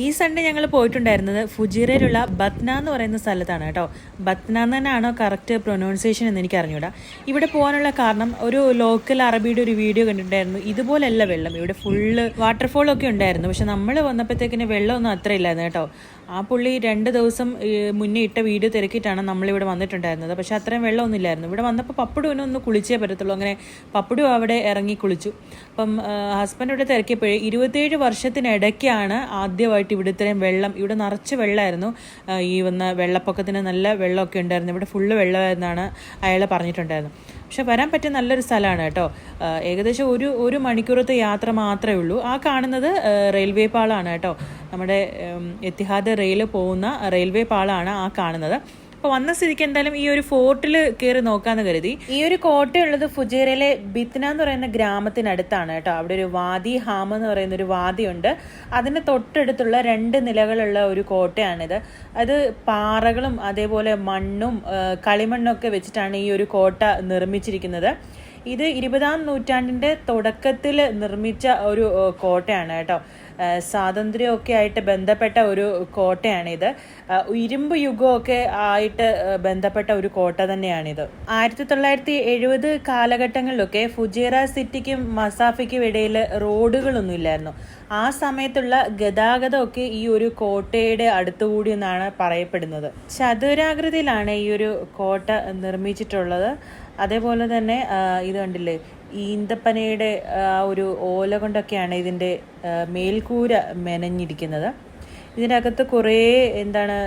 ഈ സൺഡേ ഞങ്ങൾ പോയിട്ടുണ്ടായിരുന്നത് ഫുജീറയിലുള്ള ബത്ന എന്ന് പറയുന്ന സ്ഥലത്താണ് കേട്ടോ. ബത്ന എന്ന് തന്നെയാണോ കറക്റ്റ് പ്രൊനൗൺസിയേഷൻ എന്ന് എനിക്ക് അറിഞ്ഞൂടാ. ഇവിടെ പോകാനുള്ള കാരണം ഒരു ലോക്കൽ അറബിയുടെ ഒരു വീഡിയോ കണ്ടിട്ടുണ്ടായിരുന്നു. ഇതുപോലല്ല വെള്ളം. ഇവിടെ ഫുള്ള് വാട്ടർഫോൾ ഒക്കെ ഉണ്ടായിരുന്നു. പക്ഷെ നമ്മൾ വന്നപ്പോഴത്തേക്കിന് വെള്ളമൊന്നും അത്ര ഇല്ലായിരുന്നു കേട്ടോ. ആ പുള്ളി രണ്ട് ദിവസം മുന്നേ ഇട്ട വീഡിയോ തിരക്കിയിട്ടാണ് നമ്മളിവിടെ വന്നിട്ടുണ്ടായിരുന്നത്. പക്ഷെ അത്രയും വെള്ളമൊന്നും ഇല്ലായിരുന്നു. ഇവിടെ വന്നപ്പോൾ പപ്പടുവിനെ ഒന്ന് കുളിച്ചേ പറ്റത്തുള്ളൂ. അങ്ങനെ പപ്പടു അവിടെ ഇറങ്ങി കുളിച്ചു. അപ്പം ഹസ്ബൻഡ് ഇവിടെ തിരക്കിയപ്പോഴേ ഇരുപത്തേഴ് വർഷത്തിനിടയ്ക്കാണ് ആദ്യമായിട്ട് ഇവിടെ ഇത്രയും വെള്ളം ഇവിടെ നിറച്ച് വെള്ളമായിരുന്നു. ഈ വന്ന വെള്ളപ്പൊക്കത്തിന് നല്ല വെള്ളമൊക്കെ ഉണ്ടായിരുന്നു. ഇവിടെ ഫുള്ള് വെള്ളമായിരുന്നാണ് അയാൾ പറഞ്ഞിട്ടുണ്ടായിരുന്നു പക്ഷെ വരാൻ പറ്റിയ നല്ലൊരു സ്ഥലമാണ് കേട്ടോ. ഏകദേശം ഒരു ഒരു മണിക്കൂറത്തെ യാത്ര മാത്രമേ ഉള്ളൂ. ആ കാണുന്നത് റെയിൽവേ പാളമാണ് കേട്ടോ. നമ്മുടെ എത്തിഹാദ് റെയിൽ പോകുന്ന റെയിൽവേ പാളമാണ് ആ കാണുന്നത്. അപ്പോൾ വന്ന സ്ഥിതിക്ക് എന്തായാലും ഈ ഒരു ഫോർട്ടിൽ കയറി നോക്കാന്ന് കരുതി. ഈ ഒരു കോട്ടയുള്ളത് ഫുജേരയിലെ ബിത്ന എന്ന് പറയുന്ന ഗ്രാമത്തിനടുത്താണ് കേട്ടോ. അവിടെ ഒരു വാദി ഹാം എന്ന് പറയുന്ന ഒരു വാദിയുണ്ട്. അതിന് തൊട്ടടുത്തുള്ള രണ്ട് നിലകളുള്ള ഒരു കോട്ടയാണിത്. അത് പാറകളും അതേപോലെ മണ്ണും കളിമണ്ണൊക്കെ വെച്ചിട്ടാണ് ഈ ഒരു കോട്ട നിർമ്മിച്ചിരിക്കുന്നത്. ഇത് ഇരുപതാം നൂറ്റാണ്ടിന്റെ തുടക്കത്തിൽ നിർമ്മിച്ച ഒരു കോട്ടയാണ് കേട്ടോ. സ്വാതന്ത്ര്യമൊക്കെ ആയിട്ട് ബന്ധപ്പെട്ട ഒരു കോട്ടയാണിത്. ഇരുമ്പ് യുഗമൊക്കെ ആയിട്ട് ബന്ധപ്പെട്ട ഒരു കോട്ട തന്നെയാണിത്. ആയിരത്തി തൊള്ളായിരത്തി എഴുപത് കാലഘട്ടങ്ങളിലൊക്കെ ഫുജേറ സിറ്റിക്കും മസാഫയ്ക്കും ഇടയിൽ റോഡുകളൊന്നും ഇല്ലായിരുന്നു. ആ സമയത്തുള്ള ഗതാഗതമൊക്കെ ഈ ഒരു കോട്ടയുടെ അടുത്തുകൂടി എന്നാണ് പറയപ്പെടുന്നത്. ചതുരാകൃതിയിലാണ് ഈ ഒരു കോട്ട നിർമ്മിച്ചിട്ടുള്ളത്. അതേപോലെ തന്നെ ഇത് കണ്ടില്ലേ? ഈന്തപ്പനയുടെ ആ ഒരു ഓല കൊണ്ടൊക്കെയാണ് ഇതിൻ്റെ ആ, മേൽക്കൂര മെനഞ്ഞിരിക്കുന്നത് ഇതിൻ്റെ അകത്ത് കുറേ എന്താണ്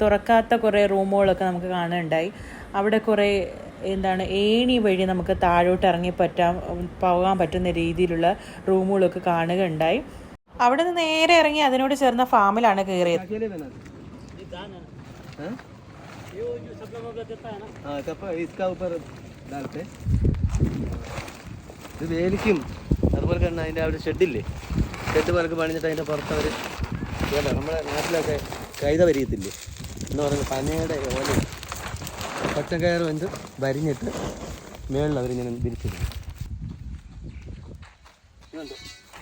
തുറക്കാത്ത കുറേ റൂമുകളൊക്കെ നമുക്ക് കാണുന്നുണ്ടായി അവിടെ കുറേ എന്താണ് ഏണി വഴി നമുക്ക് താഴോട്ട് ഇറങ്ങി പറ്റാൻ പോകാൻ പറ്റുന്ന രീതിയിലുള്ള റൂമുകളൊക്കെ കാണുകയുണ്ടായി അവിടെ നിന്ന് നേരെ ഇറങ്ങി അതിനോട് ചേർന്ന ഫാമിലാണ് കയറിയത് अकेले बना हाँ? हाँ कपड़ा इसका ऊपर डालते ഇത് വേലിക്കും. അതുപോലെ തന്നെ അതിന്റെ അവിടെ ഷെഡില്ലേ? ഷെഡ് പോലൊക്കെ പണിഞ്ഞിട്ട് അതിന്റെ പുറത്ത് അവർ കേട്ടോ നമ്മുടെ നാട്ടിലൊക്കെ കൈത വരിയത്തില്ലേ എന്ന് പറയുന്നത് പനയുടെ ഓല. പച്ചക്കയർ വെന്ത് വരിഞ്ഞിട്ട് മേളിൽ അവരിങ്ങനെ വിരിച്ചിടും ഇതുണ്ടോ?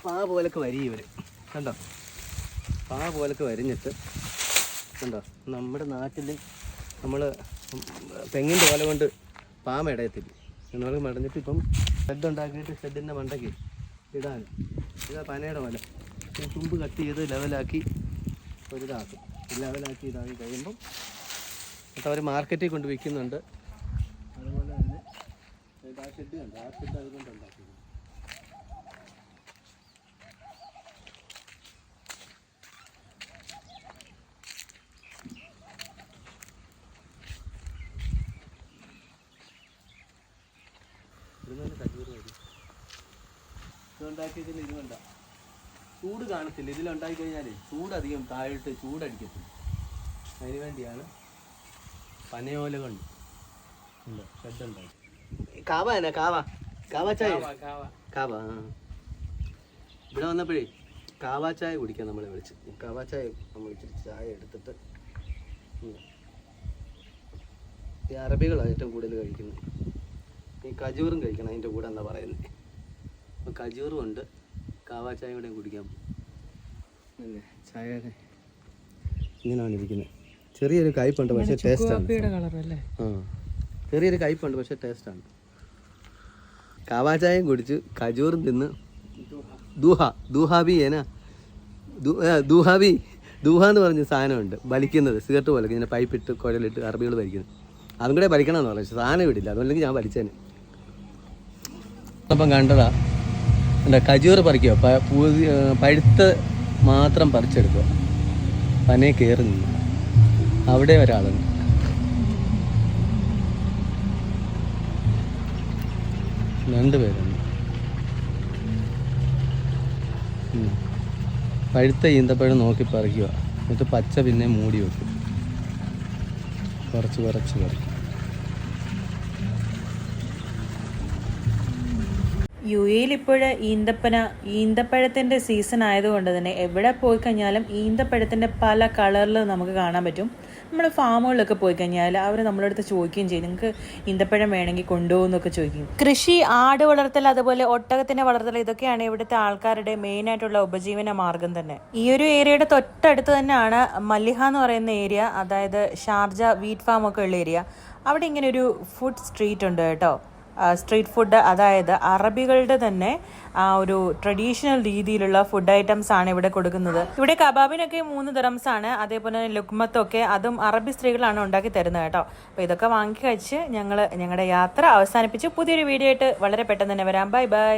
പാ പോലൊക്കെ വരി ഇവർ കണ്ടോ? പാ പോലൊക്കെ വരിഞ്ഞിട്ട് കണ്ടോ? നമ്മുടെ നാട്ടിൽ നമ്മൾ തെങ്ങിന്റെ ഓല കൊണ്ട് പാമ്പ് മെടയത്തില്ല എന്നോട് മെടഞ്ഞിട്ട് ഇപ്പം ഷെഡ് ഉണ്ടാക്കിയിട്ട് ഷെഡിന്റെ മണ്ടയ്ക്ക് ഇടാൻ. ഇതാ പനയുടെ വല. തുമ്പ് കട്ട് ചെയ്ത് ലെവലാക്കി ഒരിതാക്കും. ലെവലാക്കി ഇതാക്കി കഴിയുമ്പം എന്നിട്ട് അവർ മാർക്കറ്റിൽ കൊണ്ട് വിൽക്കുന്നുണ്ട്. അതുപോലെ തന്നെ ആ ഷെഡ് കണ്ടോ? ആ ഷെഡ് അതുകൊണ്ട് ഉണ്ടാക്കി ഇതുകൊണ്ട് കജൂറ് വരും ഇതുണ്ടാക്കിയതിൽ ഇത് വേണ്ട ചൂട് കാണത്തില്ല. ഇതിലുണ്ടാക്കി കഴിഞ്ഞാൽ ചൂടധികം താഴോട്ട് ചൂടടിക്കത്തില്ല അതിന് വേണ്ടിയാണ് പനയോല കൊണ്ട്. ഷെഡ് ഉണ്ടാക്കി കാവ തന്നെ കാവ. കാവ ചായ? കാവ ആ. ഇവിടെ വന്നപ്പോഴേ കാവാ ചായ കുടിക്കാൻ നമ്മളെ വിളിച്ച്. കാവാ ചായ നമ്മൾ ഇച്ചിരി ചായ എടുത്തിട്ട്. ഈ അറബികളാണ് ഏറ്റവും കൂടുതൽ കഴിക്കുന്നത്. ഈ കജൂറും കഴിക്കണം അതിന്റെ കൂടെ എന്താ പറയുന്നത്. അപ്പോൾ കജൂറും ഉണ്ട് കാവാ ചായ കൂടെ കുടിക്കാം അല്ലേ ചായ ഇങ്ങനെയാണ് ഇരിക്കുന്നത്. ചെറിയൊരു കയ്പുണ്ട് പക്ഷേ ടേസ്റ്റാണ് കളറല്ലേ ആ. ചെറിയൊരു കയ്പുണ്ട് പക്ഷേ ടേസ്റ്റാണ് കാവാ ചായയും കുടിച്ച് കജൂറും തിന്ന്. ദുഹ ദൂഹാബി ഏനാ? ദുഹാബി. ദുഹ എന്ന് പറഞ്ഞ സാധനമുണ്ട്. വലിക്കുന്നത് സിഗരറ്റ് പോലെ ഇങ്ങനെ പൈപ്പിട്ട് കുഴലിട്ട് അറബികൾ വലിക്കുന്നത്. അതും കൂടെ വലിക്കണമെന്ന് പറഞ്ഞു സാധനം ഇടില്ല അതുകൊണ്ടെങ്കിൽ ഞാൻ വലിച്ചേനെ. അപ്പം കണ്ടതാ എന്താ കജൂർ പറിക്കുക പഴുത്ത് മാത്രം പറിച്ചെടുക്കുക പനയെ കയറി നിന്ന്. അവിടെ ഒരാളുണ്ട്. രണ്ട് പഴുത്ത ഈന്തപ്പഴം നോക്കി പറിക്കുക. എന്നിട്ട് പച്ച പിന്നെ മൂടി വെക്കും. കുറച്ച് കുറച്ച് പറിക്കും. യു എയിൽ ഈന്തപ്പന ഈന്തപ്പഴത്തിന്റെ സീസൺ ആയതുകൊണ്ട് തന്നെ എവിടെ പോയി കഴിഞ്ഞാലും ഈന്തപ്പഴത്തിന്റെ പല കളറിൽ നമുക്ക് കാണാൻ പറ്റും. നമ്മൾ ഫാമുകളിലൊക്കെ പോയി കഴിഞ്ഞാൽ അവർ നമ്മളടുത്ത് ചോദിക്കുകയും ചെയ്യും നിങ്ങൾക്ക് ഈന്തപ്പഴം വേണമെങ്കിൽ കൊണ്ടുപോകുന്നൊക്കെ ചോദിക്കും. കൃഷി ആട് വളർത്തൽ അതുപോലെ ഒട്ടകത്തിന്റെ വളർത്തൽ ഇതൊക്കെയാണ് ഇവിടുത്തെ ആൾക്കാരുടെ മെയിനായിട്ടുള്ള ഉപജീവന മാർഗം തന്നെ. ഈ ഒരു ഏരിയയുടെ തൊട്ടടുത്ത് തന്നെയാണ് മല്ലിഹ എന്ന് പറയുന്ന ഏരിയ അതായത് ഷാർജ വീറ്റ് ഫാമൊക്കെ ഉള്ള ഏരിയ. അവിടെ ഇങ്ങനെ ഒരു ഫുഡ് സ്ട്രീറ്റ് ഉണ്ട് കേട്ടോ. സ്ട്രീറ്റ് ഫുഡ് അതായത് അറബികളുടെ തന്നെ ആ ഒരു ട്രഡീഷണൽ രീതിയിലുള്ള ഫുഡ് ഐറ്റംസ് ആണ് ഇവിടെ കൊടുക്കുന്നത്. ഇവിടെ കബാബിനൊക്കെ മൂന്ന് ദിറംസ് ആണ് അതേപോലെ തന്നെ ലുക്മത്തൊക്കെ അതും അറബി സ്ത്രീകളാണ് ഉണ്ടാക്കി തരുന്നത് കേട്ടോ. അപ്പോൾ ഇതൊക്കെ വാങ്ങി കഴിച്ച് ഞങ്ങൾ ഞങ്ങളുടെ യാത്ര അവസാനിപ്പിച്ച് പുതിയൊരു വീഡിയോ ആയിട്ട് വളരെ പെട്ടെന്ന് തന്നെ വരാം. Bye bye